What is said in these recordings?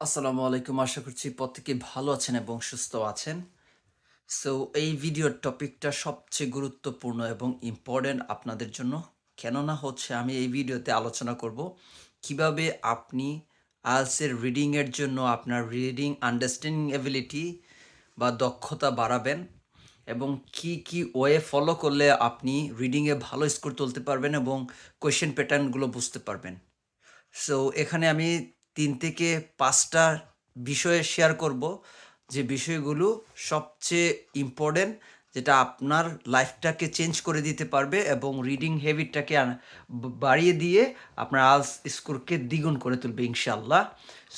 আসসালামু আলাইকুম। আশা করছি প্রত্যেকে ভালো আছেন এবং সুস্থ আছেন। সো এই ভিডিওর টপিকটা সবচেয়ে গুরুত্বপূর্ণ এবং ইম্পর্ট্যান্ট আপনাদের জন্য। কেননা হচ্ছে, আমি এই ভিডিওতে আলোচনা করব কীভাবে আপনি আইএলসের রিডিংয়ের জন্য আপনার রিডিং আন্ডারস্ট্যান্ডিং এবিলিটি বা দক্ষতা বাড়াবেন এবং কি কি ওয়ে ফলো করলে আপনি রিডিংয়ে ভালো স্কোর তুলতে পারবেন এবং কোয়েশ্চেন প্যাটার্নগুলো বুঝতে পারবেন। সো এখানে আমি তিন থেকে পাঁচটা বিষয়ে শেয়ার করব, যে বিষয়গুলো সবচেয়ে ইম্পর্টেন্ট যেটা আপনার লাইফটাকে চেঞ্জ করে দিতে পারবে এবং রিডিং হ্যাবিটটাকে বাড়িয়ে দিয়ে আপনার আলস স্কোরকে দ্বিগুণ করে তুলবে ইনশাল্লাহ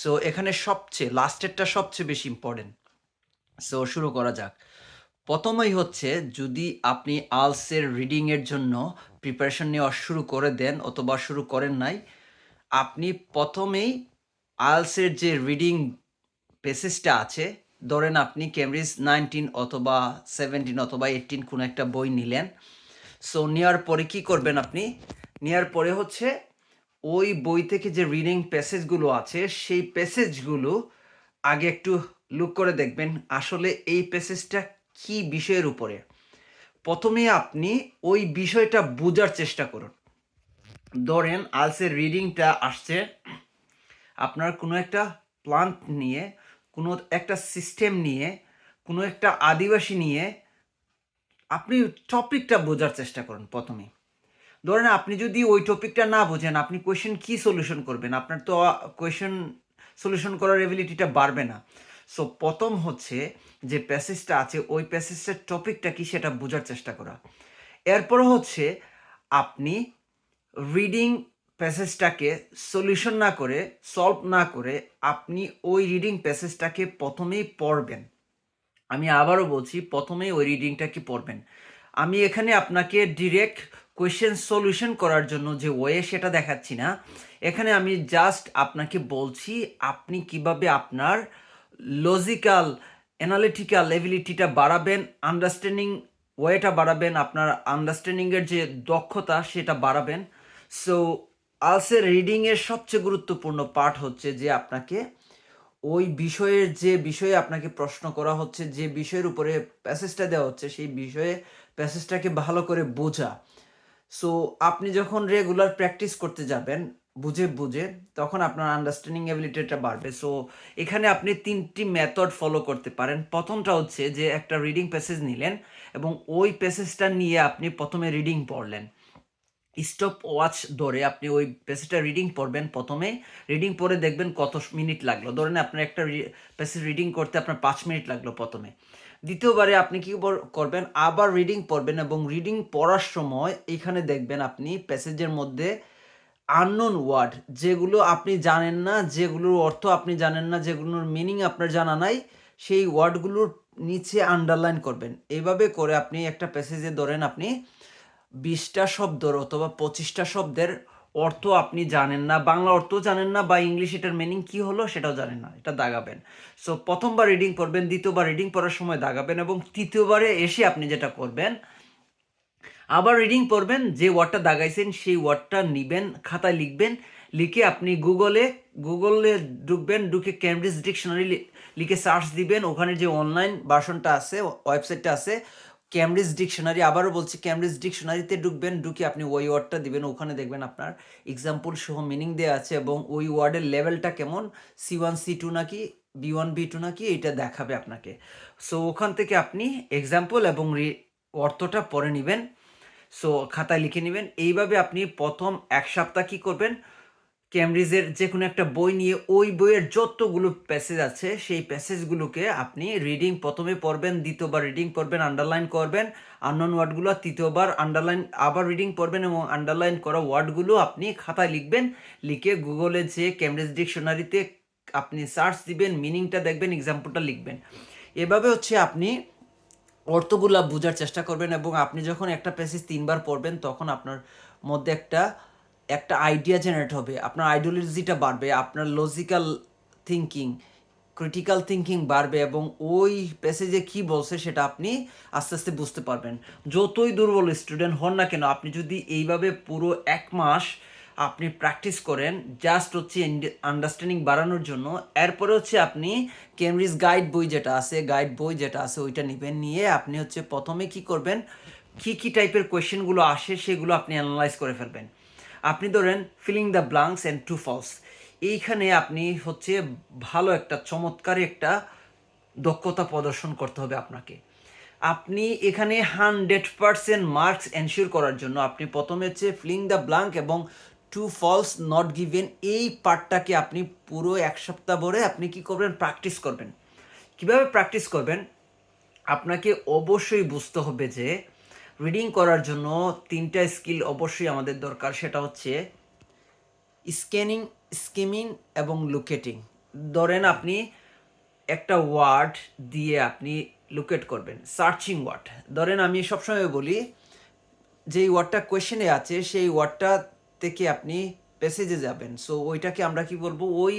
সো এখানে সবচেয়ে লাস্টেরটা সবচেয়ে বেশি ইম্পর্টেন্ট সো শুরু করা যাক। প্রথমেই হচ্ছে, যদি আপনি আলসের রিডিংয়ের জন্য প্রিপারেশন নেওয়া শুরু করে দেন অথবা শুরু করেন নাই, আপনি প্রথমেই আলসের যে রিডিং পেসেজটা আছে, ধরেন আপনি ক্যামব্রিজ নাইনটিন অথবা সেভেন্টিন অথবা এইটিন কোনো একটা বই নিলেন সো নেওয়ার পরে কি করবেন আপনি? নেওয়ার পরে হচ্ছে ওই বই থেকে যে রিডিং প্যাসেজগুলো আছে, সেই প্যাসেজগুলো আগে একটু লুক করে দেখবেন আসলে এই প্যাসেজটা কি বিষয়ের উপরে। প্রথমে আপনি ওই বিষয়টা বোঝার চেষ্টা করুন। ধরেন আলসের রিডিংটা আসছে আপনার কোনো একটা প্লান্ট নিয়ে, কোনো একটা সিস্টেম নিয়ে, কোনো একটা আদিবাসী নিয়ে আপনি টপিকটা বোঝার চেষ্টা করুন প্রথমে। ধরেন আপনি যদি ওই টপিকটা না বোঝেন, আপনি কোয়েশ্চেন কি সলিউশন করবেন? আপনার তো কোয়েশ্চেন সলিউশন করার এবিলিটিটা বাড়বে না। সো প্রথম হচ্ছে যে প্যাসেজটা আছে, ওই প্যাসেজটার টপিকটা কি সেটা বোঝার চেষ্টা করা। এরপর হচ্ছে আপনি রিডিং প্যাসেজটাকে সলিউশন না করে সলভ না করে আপনি ওই রিডিং প্যাসেজটাকে প্রথমেই পড়বেন। আমি আবারও বলছি, প্রথমেই ওই রিডিংটাকে পড়বেন? আমি এখানে আপনাকে ডিরেক্ট কোয়েশ্চেন সলিউশন করার জন্য যে ওয়ে সেটা দেখাচ্ছি না। এখানে আমি জাস্ট আপনাকে বলছি, আপনি কীভাবে আপনার লজিক্যাল অ্যানালিটিক্যাল এবিলিটিটা বাড়াবেন আন্ডারস্ট্যান্ডিং ওয়েটা বাড়াবেন, আপনার আন্ডারস্ট্যান্ডিংয়ের যে দক্ষতা সেটা বাড়াবেন। সো আলসের রিডিংয়ের সবচেয়ে গুরুত্বপূর্ণ পার্ট হচ্ছে যে আপনাকে ওই বিষয়ের যে বিষয়ে আপনাকে প্রশ্ন করা হচ্ছে, যে বিষয়ের উপরে প্যাসেজটা দেওয়া হচ্ছে, সেই বিষয়ে প্যাসেজটাকে ভালো করে বোঝা। সো আপনি যখন রেগুলার প্র্যাকটিস করতে যাবেন, বুঝে বুঝে, তখন আপনার আন্ডারস্ট্যান্ডিং অ্যাবিলিটিটা বাড়বে। সো এখানে আপনি তিনটি মেথড ফলো করতে পারেন। প্রথমটা হচ্ছে যে একটা রিডিং প্যাসেজ নিলেন এবং ওই প্যাসেজটা নিয়ে আপনি প্রথমে রিডিং পড়লেন। স্টপ ওয়াচ ধরে আপনি ওই প্যাসেজটা রিডিং পড়বেন প্রথমে। রিডিং পড়ে দেখবেন কত মিনিট লাগল। ধরেন আপনার একটা প্যাসেজ রিডিং করতে আপনার পাঁচ মিনিট লাগল প্রথমে। দ্বিতীয়বারে আপনি কি করবেন? আবার রিডিং পড়বেন এবং রিডিং পড়ার সময় এখানে দেখবেন আপনি প্যাসেজের মধ্যে আননোন ওয়ার্ড যেগুলো আপনি জানেন না, যেগুলোর অর্থ আপনি জানেন না, যেগুলোর মিনিং আপনার জানা নাই, সেই ওয়ার্ডগুলোর নিচে আন্ডারলাইন করবেন। এভাবে করে আপনি একটা প্যাসেজে ধরেন আপনি বিশটা শব্দর অথবা পঁচিশটা শব্দের অর্থ আপনি জানেন না, বাংলা অর্থ জানেন না বা ইংলিশ এটার মিনিং কি হলো সেটাও জানেন না, এটা দাগাবেন। সো প্রথমবার রিডিং পড়বেন দ্বিতীয়বার রিডিং পড়ার সময় দাগাবেন এবং তৃতীয়বারে এসে আপনি যেটা করবেন, আবার রিডিং পড়বেন, যে ওয়ার্ডটা দাগাইছেন সেই ওয়ার্ডটা নিবেন, খাতায় লিখবেন, লিখে আপনি গুগলে গুগলে ঢুকবেন, ঢুকে ক্যামব্রিজ ডিকশনারি লিখে সার্চ দিবেন, ওখানে যে অনলাইন ভার্সনটা আছে ওয়েবসাইটটা আছে ক্যামব্রিজ ডিকশনারি আবারও বলছি ক্যামব্রিজ ডিকশনারিতে ঢুকবেন, ঢুকে আপনি ওই ওয়ার্ডটা দিবেন, ওখানে দেখবেন আপনার এক্সাম্পল সহ মিনিং দেওয়া আছে এবং ওই ওয়ার্ডের লেভেলটা কেমন? সি ওয়ান সি টু নাকি বি ওয়ান বি টু নাকি এটা দেখাবে আপনাকে। সো ওখান থেকে আপনি এক্সাম্পল এবং অর্থটা পরে নেবেন। সো খাতায় লিখে নেবেন। এইভাবে আপনি প্রথম এক সপ্তাহ কী করবেন? ক্যামব্রিজের যে কোনো একটা বই নিয়ে ওই বইয়ের যতগুলো প্যাসেজ আছে, সেই প্যাসেজগুলোকে আপনি রিডিং প্রথমে পড়বেন, দ্বিতীয়বার রিডিং পড়বেন আন্ডারলাইন করবেন আননোন ওয়ার্ডগুলো তৃতীয়বার আন্ডারলাইন আবার রিডিং পড়বেন এবং আন্ডারলাইন করা ওয়ার্ডগুলো আপনি খাতায় লিখবেন, লিখে গুগলে যে ক্যামব্রিজ ডিকশনারিতে আপনি সার্চ দিবেন মিনিংটা দেখবেন এক্সাম্পলটা লিখবেন। এভাবে হচ্ছে আপনি অর্থগুলা বোঝার চেষ্টা করবেন এবং আপনি যখন একটা প্যাসেজ তিনবার পড়বেন, তখন আপনার মধ্যে একটা একটা আইডিয়া জেনারেট হবে, আপনার আইডিওলজিটা বাড়বে, আপনার লজিক্যাল থিঙ্কিং ক্রিটিক্যাল থিঙ্কিং বাড়বে এবং ওই প্যাসেজে কি বলছে সেটা আপনি আস্তে আস্তে বুঝতে পারবেন। যতই দুর্বল স্টুডেন্ট হন না কেন, আপনি যদি এইভাবে পুরো এক মাস আপনি প্র্যাকটিস করেন জাস্ট হচ্ছে আন্ডারস্ট্যান্ডিং বাড়ানোর জন্য, এরপরে হচ্ছে আপনি কেমব্রিজ গাইড বই যেটা আছে গাইড বই যেটা আছে, ওইটা নেবেন নিয়ে আপনি হচ্ছে প্রথমে কি করবেন, কি কি টাইপের কোয়েশ্চেনগুলো আসে সেগুলো আপনি অ্যানালাইজ করে ফেলবেন। আপনি ধরেন filling the blanks and true false এইখানে আপনি হচ্ছে ভালো একটা, চমৎকার একটা দক্ষতা প্রদর্শন করতে হবে আপনাকে। আপনি এখানে হান্ড্রেড পারসেন্ট মার্কস এনশিওর করার জন্য আপনি প্রথমে হচ্ছে ফিলিং দ্য ব্লাঙ্ক এবং টু ফলস নট গিভেন এই পার্টটাকে আপনি পুরো এক সপ্তাহ ভরে আপনি কি করবেন? প্র্যাকটিস করবেন। কীভাবে প্র্যাকটিস করবেন? আপনাকে অবশ্যই বুঝতে হবে যে রিডিং করার জন্য তিনটা স্কিল অবশ্যই আমাদের দরকার, সেটা হচ্ছে স্ক্যানিং স্কিমিং এবং লুকেটিং ধরেন আপনি একটা ওয়ার্ড দিয়ে আপনি লুকেট করবেন সার্চিং ওয়ার্ড ধরেন আমি সবসময় বলি, যেই ওয়ার্ডটা কোয়েশনে আছে, সেই ওয়ার্ডটা থেকে আপনি প্যাসেজে যাবেন। সো ওইটাকে আমরা কি বলব? ওই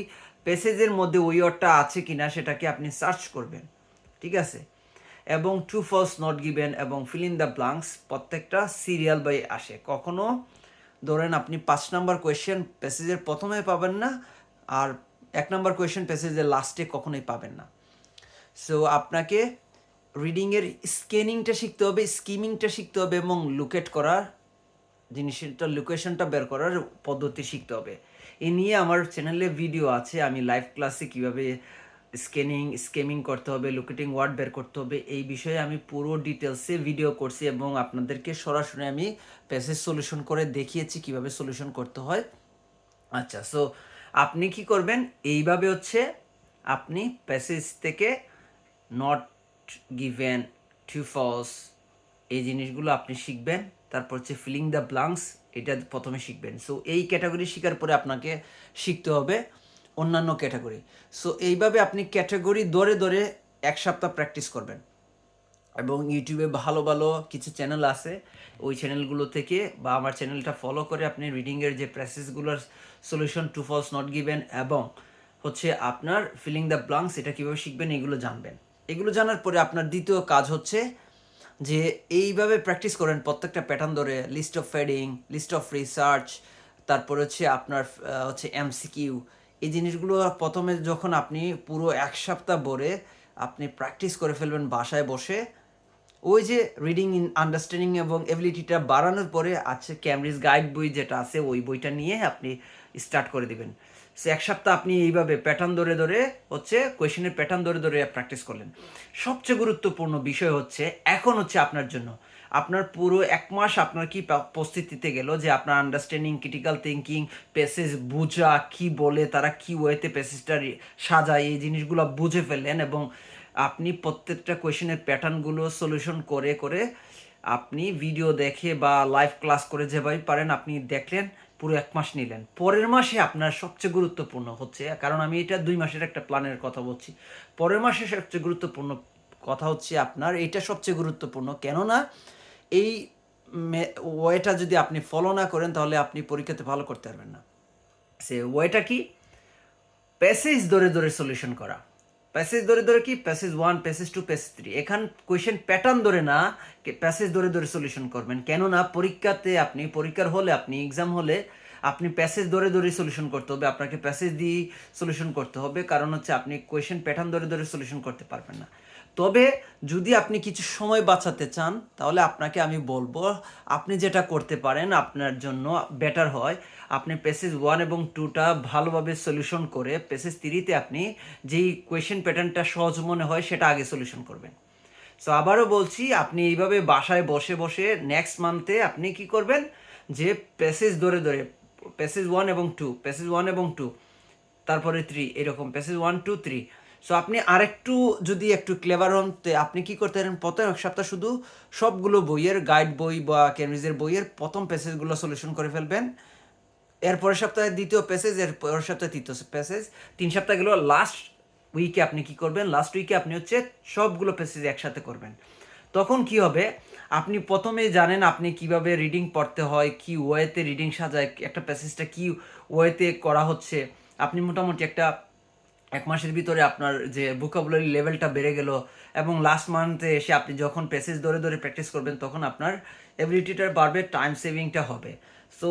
প্যাসেজের মধ্যে ওই ওয়ার্ডটা আছে কিনা, সেটাকে আপনি সার্চ করবেন। ঠিক আছে? এবং টু ফলস নট গিভেন এবং ফিল ইন দ্য ব্লাঙ্কস প্রত্যেকটা সিরিয়াল বাই আসে। কখনো, ধরেন আপনি পাঁচ নাম্বার কোয়েশ্চেন প্যাসেজের প্রথমে পাবেন না, আর এক নাম্বার কোয়েশ্চেন প্যাসেজের লাস্টে কখনোই পাবেন না। সো আপনাকে রিডিংয়ের স্ক্যানিংটা শিখতে হবে স্কিমিংটা শিখতে হবে এবং লুকেট করার জিনিসটা লোকেশনটা বের করার পদ্ধতি শিখতে হবে। এ নিয়ে আমার চ্যানেলে ভিডিও আছে, আমি লাইভ ক্লাসে কীভাবে স্ক্যানিং স্কেমিং করতে হবে লোকেটিং ওয়ার্ড বের করতে হবে, এই বিষয়ে আমি পুরো ডিটেলসে ভিডিও করছি এবং আপনাদেরকে সরাসরি আমি প্যাসেজ সলিউশন করে দেখিয়েছি কীভাবে সলিউশন করতে হয়। আচ্ছা সো আপনি কি করবেন? এইভাবে হচ্ছে আপনি প্যাসেজ থেকে নট গিভেন টু ফলস এই জিনিসগুলো আপনি শিখবেন, তারপর হচ্ছে ফিলিং দ্য ব্লাঙ্কস এটা প্রথমে শিখবেন। সো এই ক্যাটাগরি শেখার পরে আপনাকে শিখতে হবে। অন্যান্য ক্যাটাগরি। সো এইভাবে আপনি ক্যাটাগরি ধরে ধরে এক সপ্তাহ প্র্যাকটিস করবেন। এবং ইউটিউবে ভালো ভালো কিছু চ্যানেল আছে। ওই চ্যানেলগুলো থেকে বা আমার চ্যানেলটা ফলো করে আপনি রিডিংয়ের যে প্রেসেসগুলোর solution true false not given এবং হচ্ছে আপনার ফিলিং দ্য ব্লাঙ্কস এটা কীভাবে শিখবেন, এগুলো জানবেন। এগুলো জানার পরে আপনার দ্বিতীয় কাজ হচ্ছে যে এইভাবে প্র্যাকটিস করেন প্রত্যেকটা প্যাটার্ন ধরে। List of fading list of research তারপর হচ্ছে আপনার হচ্ছে এমসিকিউ এই জিনিসগুলো প্রথমে যখন আপনি পুরো এক সপ্তাহ ভরে আপনি প্র্যাকটিস করে ফেলবেন বাসায় বসে, ওই যে রিডিং ইন আন্ডারস্ট্যান্ডিং এবং এবিলিটিটা বাড়ানোর পরে আছে ক্যামব্রিজ গাইড বই যেটা আছে, ওই বইটা নিয়ে আপনি স্টার্ট করে দিবেন। সে এক সপ্তাহ আপনি এইভাবে প্যাটার্ন ধরে ধরে হচ্ছে কোয়েশনের প্যাটার্ন ধরে ধরে প্র্যাকটিস করলেন। সবচেয়ে গুরুত্বপূর্ণ বিষয় হচ্ছে, এখন হচ্ছে আপনার জন্য আপনার পুরো এক মাস আপনার কি পা- প্রস্তুতিতে গেল যে আপনার আন্ডারস্ট্যান্ডিং ক্রিটিক্যাল থিঙ্কিং প্যাসেজ বোঝা, কি বলে, তারা কি ওয়েতে প্যাসেজটা সাজায়, এই জিনিসগুলো বুঝে ফেললেন এবং আপনি প্রত্যেকটা কোয়েশনের প্যাটার্নগুলো সলিউশন করে করে আপনি ভিডিও দেখে বা লাইভ ক্লাস করে যেভাবে পারেন আপনি দেখলেন, পুরো এক মাস নিলেন। পরের মাসে আপনার সবচেয়ে গুরুত্বপূর্ণ হচ্ছে, কারণ আমি এটা দুই মাসের একটা প্ল্যানের কথা বলছি। পরের মাসে সবচেয়ে গুরুত্বপূর্ণ কথা হচ্ছে আপনার এটা সবচেয়ে গুরুত্বপূর্ণ কেননা এই ওয়েটা যদি আপনি ফলো না করেন, তাহলে আপনি পরীক্ষাতে ভালো করতে পারবেন না। সে ওয়েটা কি? প্যাসেজ ধরে ধরে সলিউশন করা। প্যাসেজ ধরে ধরে কি? Passage one passage two passage three এখান কোয়েশ্চেন প্যাটার্ন ধরে না প্যাসেজ ধরে ধরে সলিউশন করবেন। কেননা পরীক্ষাতে আপনি, পরীক্ষার হলে আপনি এক্সাম হলে আপনি প্যাসেজ ধরে ধরে সলিউশন করতে হবে। আপনাকে প্যাসেজ দিয়ে সলিউশন করতে হবে। কারণ হচ্ছে আপনি কোয়েশ্চেন প্যাটার্ন ধরে ধরে সলিউশন করতে পারবেন না। তবে যদি আপনি কিছু সময় বাঁচাতে চান, তাহলে আপনাকে আমি বলব, আপনি যেটা করতে পারেন, আপনার জন্য বেটার হয়। আপনি পেসেজ ওয়ান এবং টুটা ভালোভাবে সলিউশন করে পেসেজ থ্রিতে আপনি যেই কোয়েশ্চেন প্যাটার্নটা সহজ মনে হয়, সেটা আগে সলিউশন করবেন। সো আবারও বলছি, আপনি এইভাবে বাসায় বসে বসে নেক্সট মান্থে আপনি কি করবেন? যে প্যাসেজ ধরে ধরে প্যাসেজ ওয়ান এবং টু প্যাসেজ ওয়ান এবং টু তারপরে থ্রি এরকম passage one two three so আপনি আরেকটু যদি একটু ক্লেভার হন আপনি কি করতে পারেন? প্রথম এক সপ্তাহ শুধু সবগুলো বইয়ের গাইড বই বা কেমিজের বইয়ের প্রথম প্যাসেজগুলো সলিউশন করে ফেলবেন। এর পরের সপ্তাহে দ্বিতীয় প্যাসেজ এর পরের সপ্তাহে তৃতীয় প্যাসেজ তিন সপ্তাহ গেল লাস্ট উইকে আপনি কি করবেন? লাস্ট উইকে আপনি হচ্ছে সবগুলো প্যাসেজ একসাথে করবেন। তখন কি হবে? আপনি প্রথমে জানেন আপনি কীভাবে রিডিং পড়তে হয়, কি ওয়েতে রিডিং সাজায়, একটা প্যাসেজটা কি ওয়েতে করা হচ্ছে। আপনি মোটামুটি একটা এক মাসের ভিতরে আপনার যে ভোকাবুলারি লেভেলটা বেড়ে গেল এবং লাস্ট মান্থে এসে আপনি যখন প্যাসেজ ধরে ধরে প্র্যাকটিস করবেন, তখন আপনার এবিলিটিটা বাড়বে টাইম সেভিংটা হবে। সো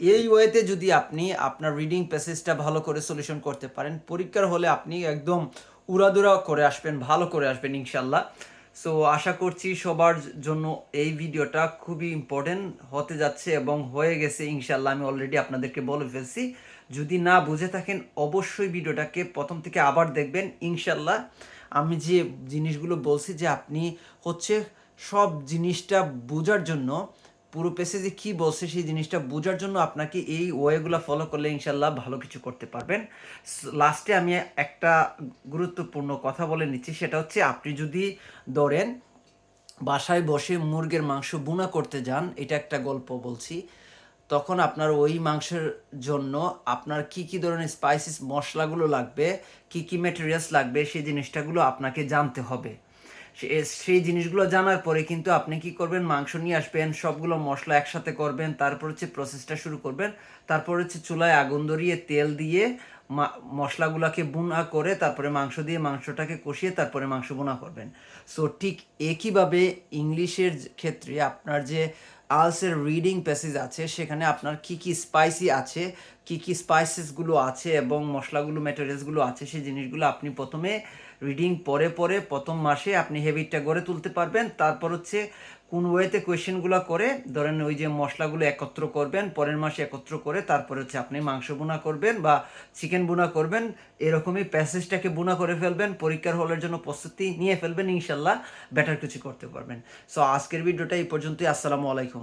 এই ওয়েতে যদি আপনি আপনার রিডিং প্যাসেজটা ভালো করে সলিউশন করতে পারেন, পরীক্ষার হলে আপনি একদম উড়াদুরা করে আসবেন, ভালো করে আসবেন ইনশাল্লাহ। সো আশা করছি সবার জন্য এই ভিডিওটা খুবই ইম্পর্টেন্ট হতে যাচ্ছে এবং হয়ে গেছে ইনশাল্লাহ আমি অলরেডি আপনাদেরকে বলে ফেলছি। যদি না বুঝে থাকেন, অবশ্যই ভিডিওটাকে প্রথম থেকে আবার দেখবেন ইনশাল্লাহ আমি যে জিনিসগুলো বলছি যে আপনি হচ্ছে সব জিনিসটা বোঝার জন্য পুরো পেসেজে কি বলছে সেই জিনিসটা বোঝার জন্য আপনাকে এই ওয়েগুলো ফলো করলে ইনশাল্লাহ ভালো কিছু করতে পারবেন। লাস্টে আমি একটা গুরুত্বপূর্ণ কথা বলে নিচ্ছি, সেটা হচ্ছে আপনি যদি ধরেন বাসায় বসে মুরগের মাংস বুনা করতে যান, এটা একটা গল্প বলছি, তখন আপনার ওই মাংসের জন্য আপনার কি কি ধরনের স্পাইসিস মশলাগুলো লাগবে, কি কি ম্যাটেরিয়ালস লাগবে, সেই জিনিসটাগুলো আপনাকে জানতে হবে। সেই জিনিসগুলো জানার পরে কিন্তু আপনি কি করবেন? মাংস নিয়ে আসবেন, সবগুলো মশলা একসাথে করবেন, তারপর হচ্ছে প্রসেসটা শুরু করবেন। তারপর হচ্ছে চুলায় আগুন ধরিয়ে তেল দিয়ে মশলাগুলোকে বুনা করে তারপরে মাংস দিয়ে মাংসটাকে কষিয়ে তারপরে মাংস বোনা করবেন। সো ঠিক একইভাবে ইংলিশের ক্ষেত্রে আপনার যে আলসের রিডিং প্যাসেজ আছে, সেখানে আপনার কি কি স্পাইসি আছে কি কি স্পাইসেসগুলো আছে এবং মশলাগুলো ম্যাটেরিয়ালসগুলো আছে, সেই জিনিসগুলো আপনি প্রথমে রিডিং পরে পরে প্রথম মাসে আপনি হেবিটটা গড়ে তুলতে পারবেন। তারপর হচ্ছে কোন ওয়েতে কোয়েশ্চেনগুলো করে, ধরেন ওই যে মশলাগুলো একত্র করবেন, পরের মাসে একত্র করে তারপরে হচ্ছে আপনি মাংস বোনা করবেন বা চিকেন বোনা করবেন। এরকমই প্যাসেজটাকে বোনা করে ফেলবেন, পরীক্ষার হলের জন্য প্রস্তুতি নিয়ে ফেলবেন, ইনশাল্লাহ বেটার কিছু করতে পারবেন। সো আজকের ভিডিওটা এই পর্যন্তই, আসসালামু আলাইকুম।